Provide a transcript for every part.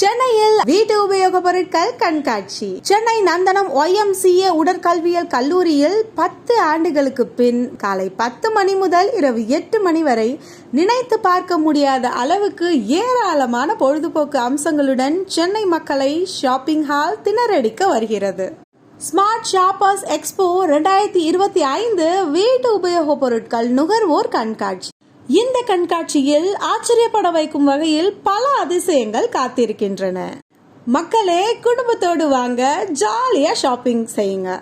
சென்னையில் வீட்டு உபயோக பொருட்கள் கண்காட்சி. சென்னை நந்தனம் ஒய்எம்சிஏ உடற்கல்வியல் கல்லூரியில் பத்து ஆண்டுகளுக்கு பின் காலை பத்து மணி முதல் இரவு எட்டு மணி வரை நினைத்து பார்க்க முடியாத அளவுக்கு ஏராளமான பொழுதுபோக்கு அம்சங்களுடன் சென்னை மக்களை ஷாப்பிங் ஹால் திணறடிக்க வருகிறது. ஸ்மார்ட் ஷாப்பர்ஸ் எக்ஸ்போ ரெண்டாயிரத்தி இருபத்தி ஐந்து வீட்டு உபயோகப் பொருட்கள் நுகர்வோர் கண்காட்சி. இந்த கண்காட்சியில் ஆச்சரியப்பட வைக்கும் வகையில் பல அதிசயங்கள் காத்திருக்கின்றன. மக்களே குடும்பத்தோடு வாங்க ஜாலியா ஷாப்பிங் செய்யுங்க.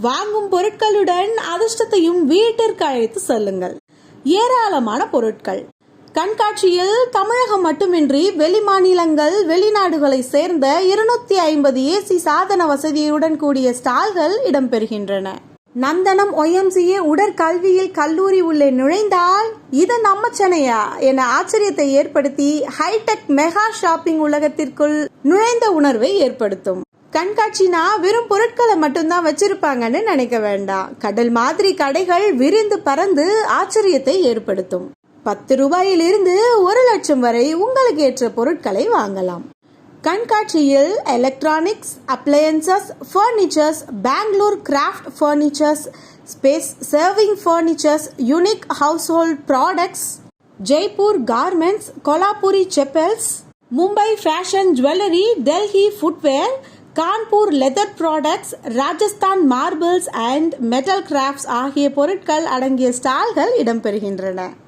வாங்கும் பொருட்களுடன் அதிர்ஷ்டத்தையும் வீட்டிற்கு அழைத்து செல்லுங்கள். ஏராளமான பொருட்கள். கண்காட்சியில் தமிழகம் மட்டுமின்றி வெளிமாநிலங்கள் வெளிநாடுகளை சேர்ந்த இருநூத்தி ஐம்பது ஏசி சாதன வசதியுடன் கூடிய ஸ்டால்கள் இடம்பெறுகின்றன. நந்தனம் ஒய்எம்சிஏ உடற்கல்வியில் கல்லூரி உள்ளே நுழைந்தால் இது நம்ம சென்னையா என ஆச்சரியத்தை ஏற்படுத்தி ஹைடெக் மெகா ஷாப்பிங் உலகத்திற்குள் நுழைந்த உணர்வை ஏற்படுத்தும். கண்காட்சினா வெறும் பொருட்களை மட்டும்தான் வச்சிருப்பாங்கன்னு நினைக்க வேண்டாம். கடல் மாதிரி கடைகள் விரிந்து பறந்து ஆச்சரியத்தை ஏற்படுத்தும். பத்து ரூபாயிலிருந்து ஒரு லட்சம் வரை உங்களுக்கு ஏற்ற பொருட்களை வாங்கலாம். கண்காட்சியில் electronics appliances furnitures Bangalore craft furnitures space serving furnitures unique household products Jaipur garments Kolhapuri chappals Mumbai fashion jewellery Delhi footwear Kanpur leather products Rajasthan marbles and metal crafts ஆகிய பொருட்கள் அடங்கிய ஸ்டால்கள் இடம்பெறுகின்றன.